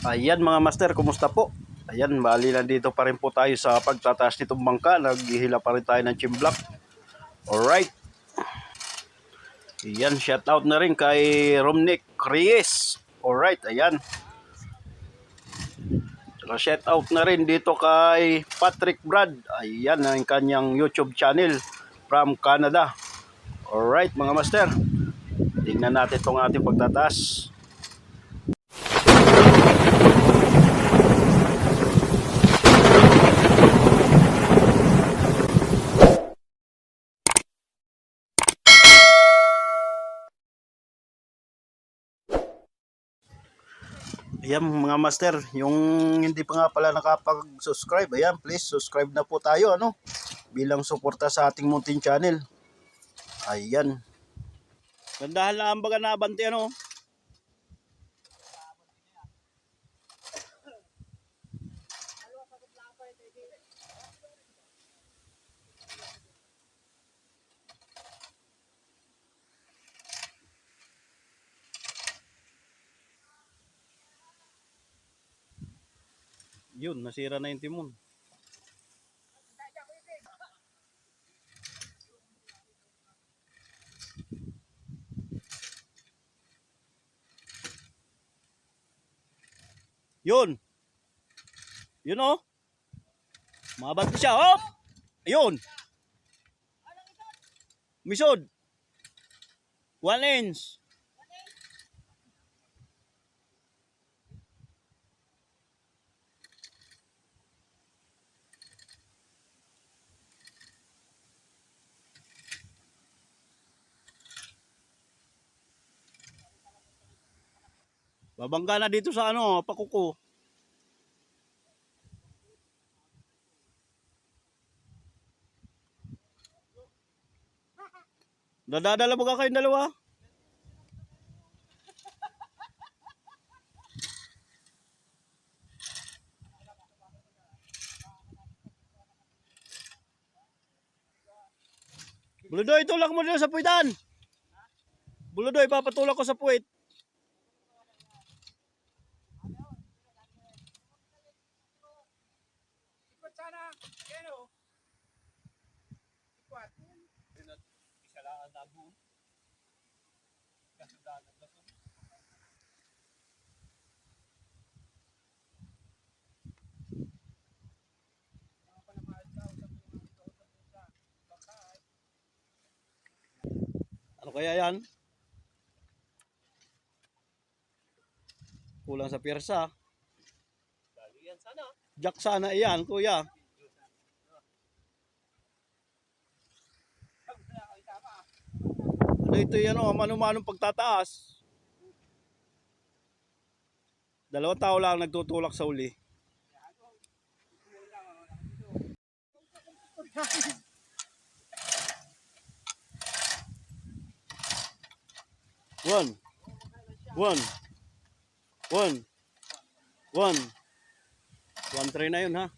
Ayan mga master, kumusta po? Ayan, bali nandito pa rin po tayo sa pagtataas nitong bangka. Naghihila pa rin tayo ng chimblak. Alright. Ayan, shout out na rin kay Romnick Reyes. Alright, ayan. Saka shout out na rin dito kay Patrick Brad. Ayan ang kanyang YouTube channel from Canada. Alright mga master. Tingnan natin itong ating pagtataas. Ayan mga master, yung hindi pa nga pala nakapag-subscribe, ayan please subscribe na po tayo ano bilang suporta sa ating Mountain Channel. Ayan. Gandahan lang ang baga nabante ano. Yun, nasira na yung timon. Yun. Yun oh. Mabante siya. Oh! Ayun. Misod. One inch. Babangga na dito sa ano, pakuko. Dadadala mo ka kayong dalawa? Buludoy, tulak mo dito sa puwitan. Buludoy, papatulak ko sa puwit. Ikot sana. Keno. Ikot. Isa lang ang dago. Kasudanan na to. Yan? Kulang sa sana. Jack sana iyan, kuya. Ano ito yan o, mano-manong pagtataas. Dalawang tao lang nagtutulak sa uli. One. One. One. One. One tray na yun ha.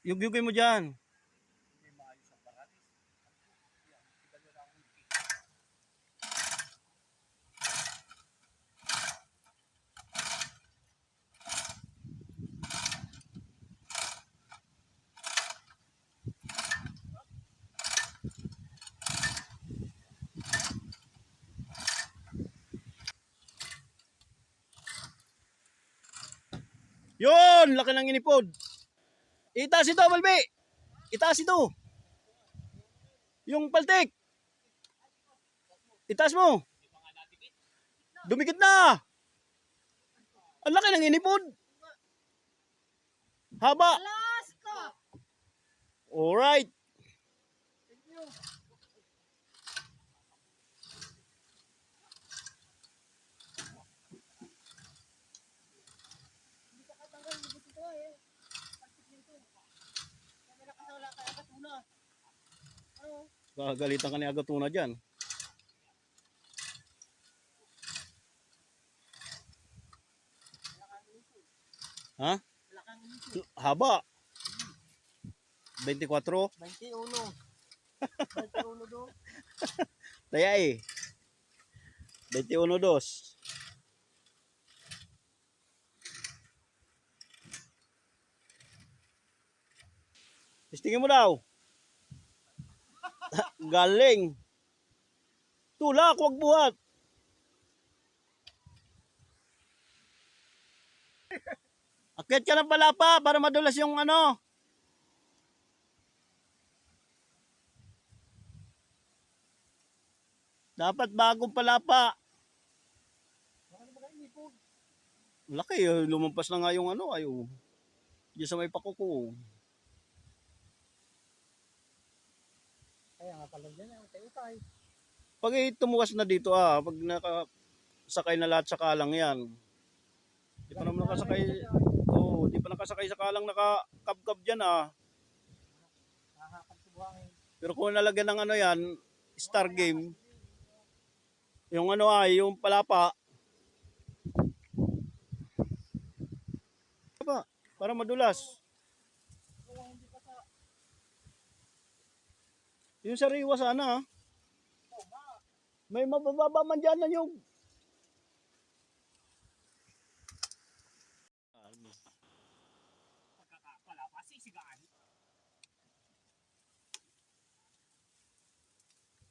Yugyugin mo dyan. Yun! Laki ng inipod. Itaas ito, Balbi! Itaas ito! Yung paltik! Itaas mo! Dumikit na! Ang laki ng inipod. Haba. Alright. Hindi ka katanggal, hindi ko ito eh. Plastic nito. Kaya nakasala ka agad muna. Ano? Kagalitan ka ni Agatuna dyan. Ha? Haba. 24. 21. 21 do. Taya eh. 21 dos. Testingin mo daw. Galing. Tulak, wag buhat. Akyat ka ng palapa para madulas yung ano. Dapat bagong palapa. Laki, lumampas na nga yung ano, ayo. Diyan sa may pakuko. Kaya nga pala dyan, tayo. Pag tumuwas na dito ah, pag nakasakay na lahat sa kalang yan. Di pa naman nakasakay, oh, di pa nakasakay sa kalang nakakabkab dyan ah. Pero kung nalagyan ng ano yan, star game, yung ano ay, yung palapa, Apa, para madulas. Yung sariwa sana ah. May mabababa man dyan na yung.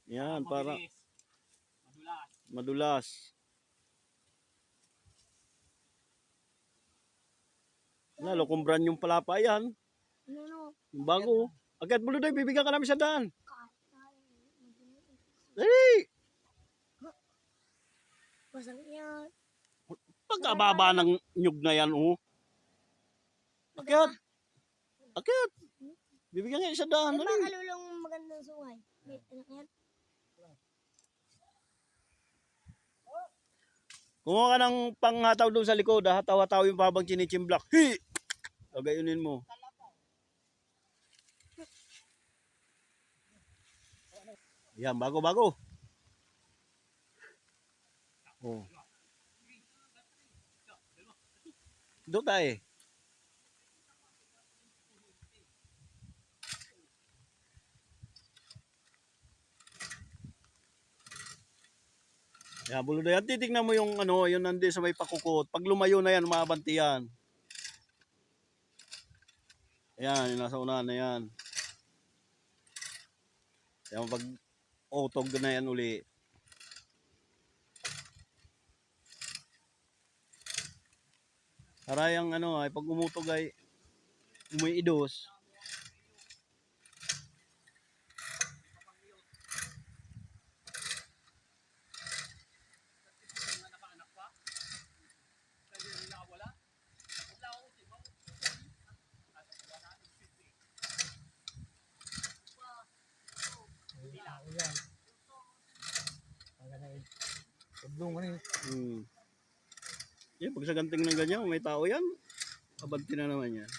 Yan, para. Madulas. madulas. Lalo kung brand yung palapa yan. Ano no? Yung bago. Agad mo doon, bibigyan ka namin sa daan. Dali! Masang yan. Pagkababa ng nyug na yan, oh. Akyat! Akyat! Bibigyan ka sa daan. Ano ba kalulong magandang sungay? May anak yan? Kumuha ka ng panghataw doon sa likod. ah. Hataw-hataw yung pabang chinichimblak. Hi! Gagayunin mo. Yan, bago-bago. Oh. Doon tayo eh. Yan, bulo na yan. Titignan mo yung ano, yun nandun sa may pakukot. Pag lumayo na yan, umabanti yan. Ayan, yung nasa unahan na yan. Yan, pag utog na yan uli. Para yung ano ay pag umutog ay umiidos. Mga nakaanak pa. Kaya nila wala. Wala ako si Mao. Ako yan. Maganda yun. Tablong ka rin. Hmm. Yan, pag sa ganting ng ganyan, may tao yan. Abanti na naman yan.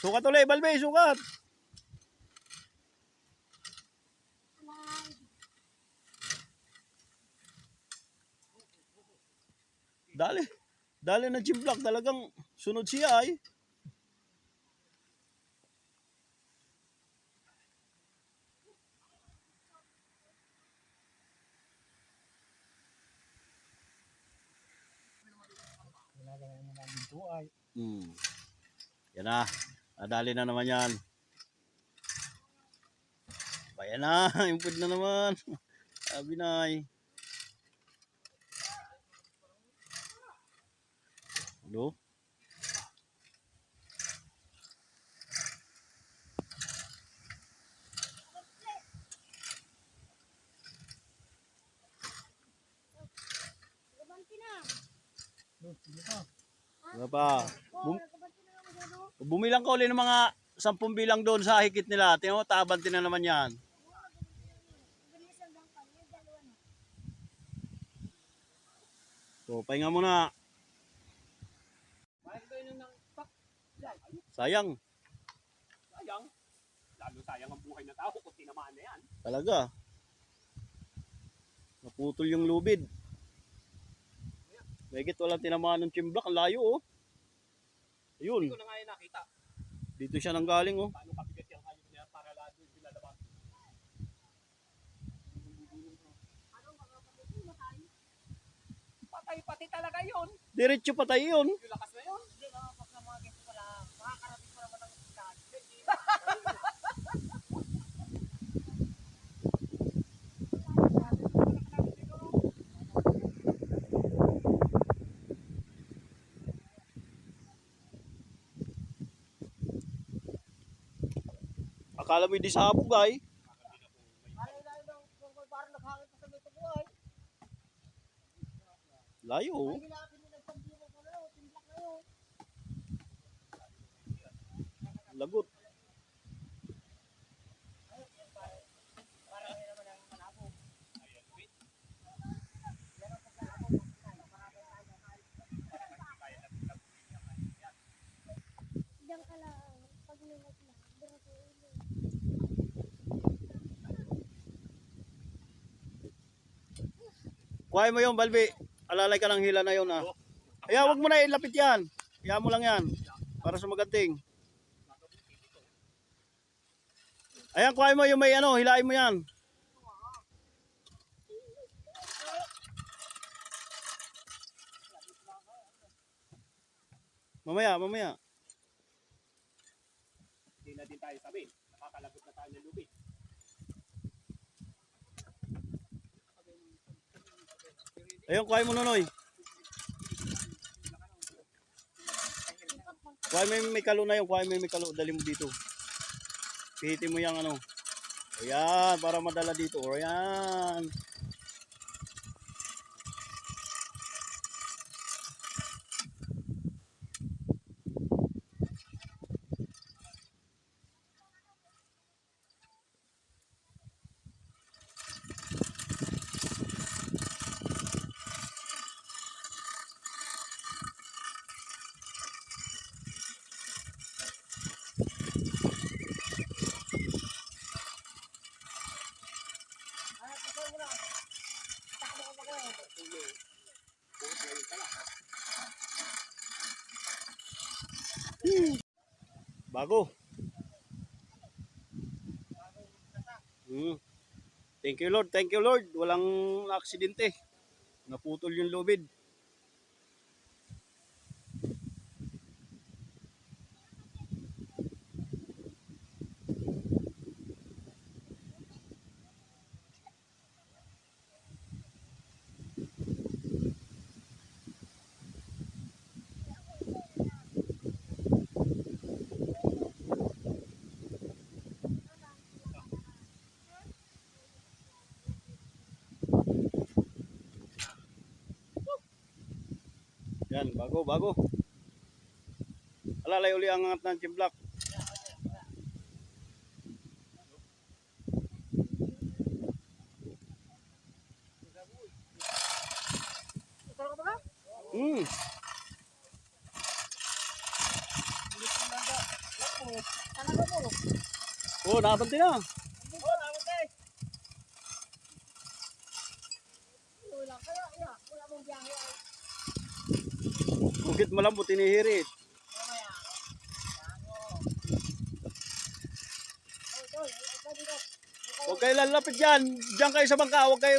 Sukat ulit, Balbe, sukat! Dali. Dali na G-Block. Talagang sunod siya ay. Hmm. Yan na. Nadali na naman yan. Bayan na. Impod na naman. Sabi na ay. No? Ano pa? Bum bumilang ka uli ng mga sampung bilang doon sa hikit nila. Tingnan mo, taaban na naman yan. So, pahinga muna. Sayang. sayang. Lalo sayang ang buhay na tao kung tinamaan na yan. Talaga. Naputol yung lubid. Megit walang tinamaan ng chimblak. Ang layo oh. Ayun. Hindi ko na nga yan nakita. Dito siya nang galing oh. Paano kabigat yung hayop na yan para lalo yung binalabas. Patay pati talaga yun. Diretso patay yun. Yung lakas na yun. Hindi, mga pag na mga ganito pala. Makakarating pa naman ng ikan. Akala mo hindi sabog ay. Alay na yun kung parang naghangin pa sa may tubuhay. Layo oh. Ay, hinapin nila sa biro ko na yun. Timblak na yun. Lagot. Parang yun naman ang malabo. Diyan ka lang. Pag minat na. Diyan ka ulo. Kuhay mo yung balbi. Alalay ka ng hila na yun ah. Kaya wag mo na ilapit yan. Kaya mo lang yan. Para sa maganting. Ayan, kuhay mo yung may ano, hilain mo yan. Mamaya, mamaya. Hindi na din tayo sabihin. Nakakalagot na tayo ng lubid. Ayun, kuhay mo nunoy. Kuhay mo yung may kalo na yun. Kuhay mo yung may kalo. Dali mo dito. Pihitin mo yung ano. Ayan, para madala dito. Ayan. Ay, Bago. Hmm. Thank you Lord, thank you Lord. Walang aksidente. Naputol yung lubid. Yan, bago, bago. Alalay uli ang angat ng chimblak. Hmm. Oh, nabanti na. Oo, naman tayo. Wala kaya, ya. Wala mong biyahe ay. Lang po tinihirit. Huwag kayo lalapit dyan. Diyan kayo sa bangka. Huwag kayo.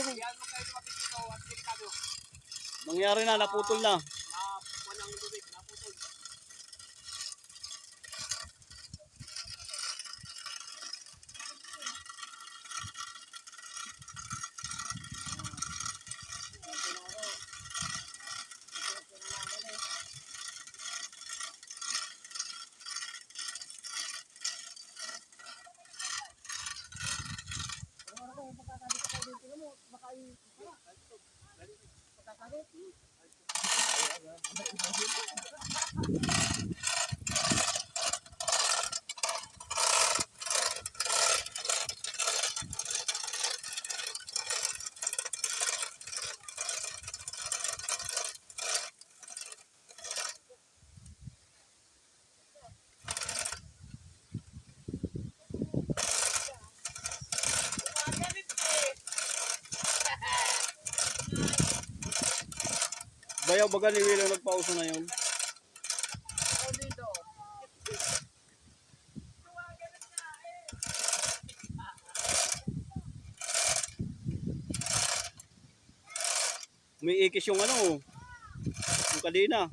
Nangyari na, naputol na. Pagkakabit ko baga ni Willow nagpauso na yun. Umiikis yung ano, yung kadena.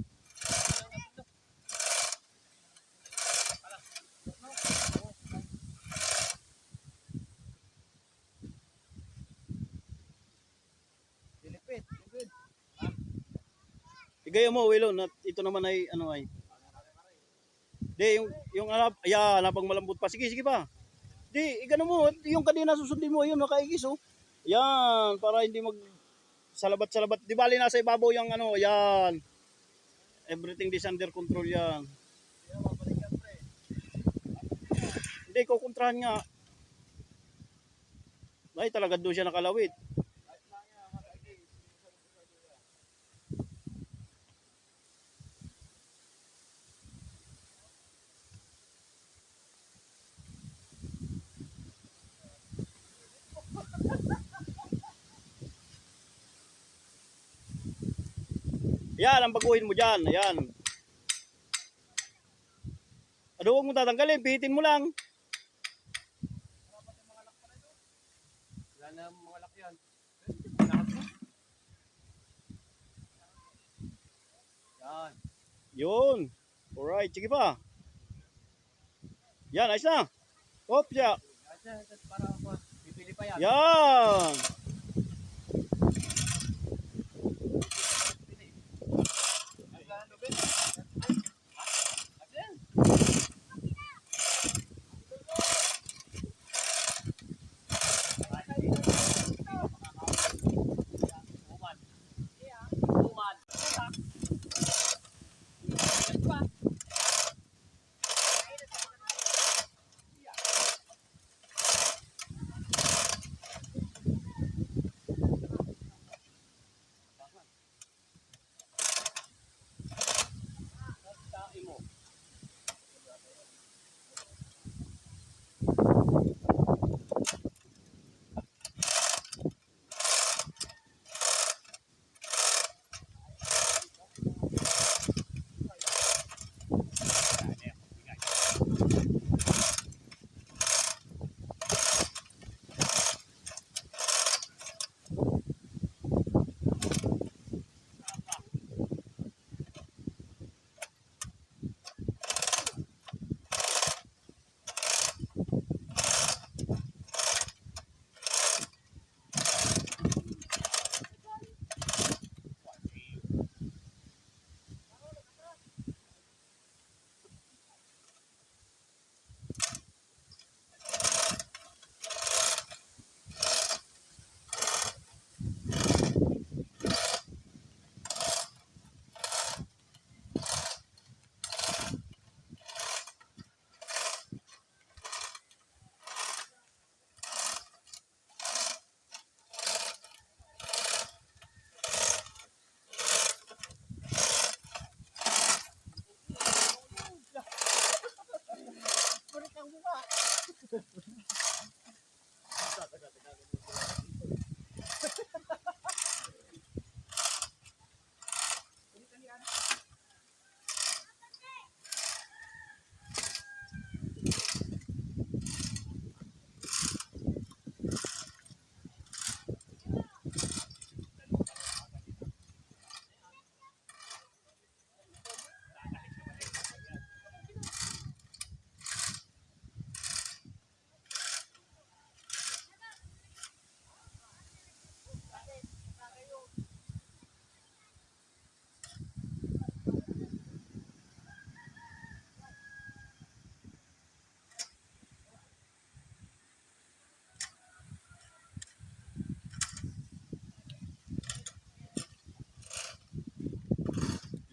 Igaya mo, Willow, na ito naman ay ano ay. Di, yung, yung hanap, ayan, napang malambot pa. Sige, sige pa. Di, igano mo, yung kadena susundin mo, yun, nakaigis, oh. Yan, para hindi mag salabat-salabat. Di bali nasa ibabaw yung ano, yan. Everything is under control yan. Hindi, kukontrahan nga. Ay, talaga doon siya nakalawit. Yan, ang baguhin mo dyan. Ayan. Ano huwag mo tatanggalin? Pihitin mo lang. Wala na mga laki yan. Yan. Yun. Alright, sige pa. Yan, ayos na. Hop, siya. Asa, asa, para ako. Pipili pa yan. Yan.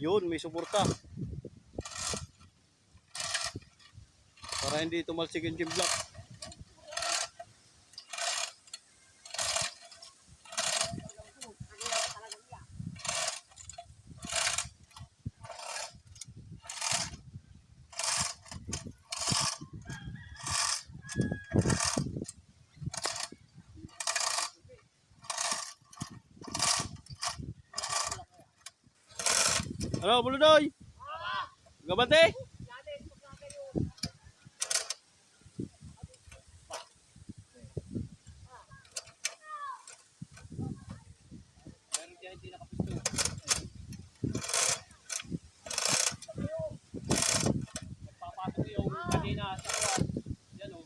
Yun, may suporta. Para hindi tumalsik yung gym block. Buludoy? Gabante? Meron dyan hindi nakapisto. Nagpapatong yung kanina sa kuwan. Yan o.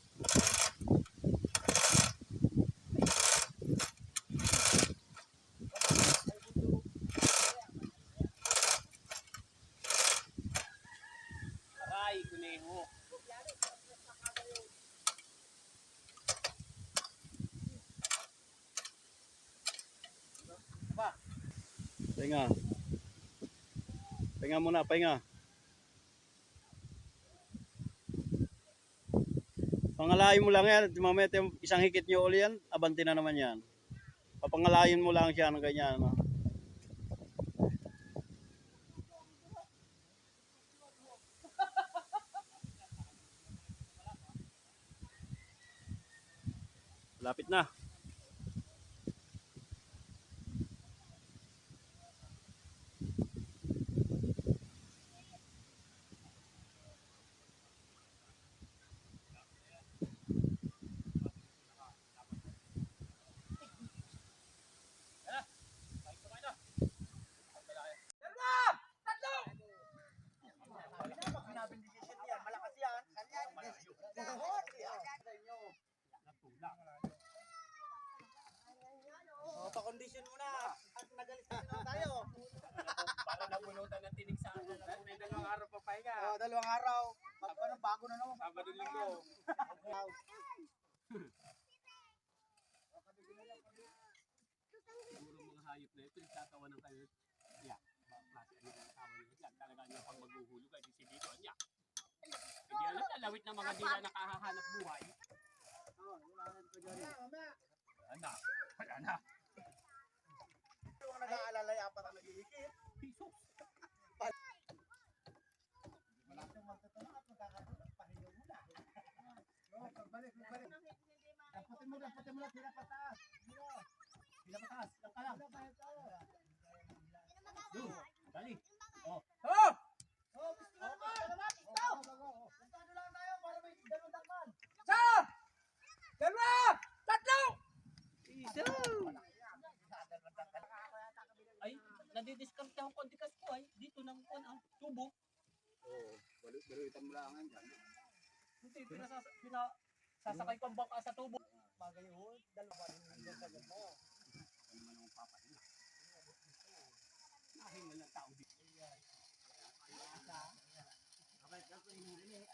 Aray, kuneho. Pahinga. Pahinga muna, pahinga. Pangalayin mo lang yan. Mamaya isang hikit nyo uli yan. Abante na naman yan. Papangalayin mo lang siya ng ganyan. No? Lapit na. Oh, pa-condition muna. At nagalis na tayo. Para nabunutan ng tinig sa ano. May dalawang araw pa pahinga. Oh, dalawang araw. Pag ano, bago na naman. Sabado linggo. Siguro mga hayop na ito, nagtatawa ng kayo. Yeah, klase ano yung tawa nila dyan. Talaga niya pag maghuhulog ay si dito niya. Hindi alam na lawit ng mga dila nakahahanap buhay. Wala na. Wala na. Yung nag-aalala, apat ang nag-iikip. Pisos. No, pagbalik, pagbalik. Daputin mo, mo lang. Sila pataas. Sila. Sila pataas. Lang ka lang. Dali. Oh! Oh! Oh, gusto lang tayo para may dalawang dakman. Sa! Dalawa! Tatlo! Ay, nadidiscount na ang kontikas ko ay. Dito ng kon ang tubo. Oo, baluitan mo lang yan. Hindi, pinasas, pina, sasakay ko ang bangka sa tubo. Bagay yun. Dalawa rin yung sagot mo. Nahingal ng tao dito. Wala kasama ni Linda.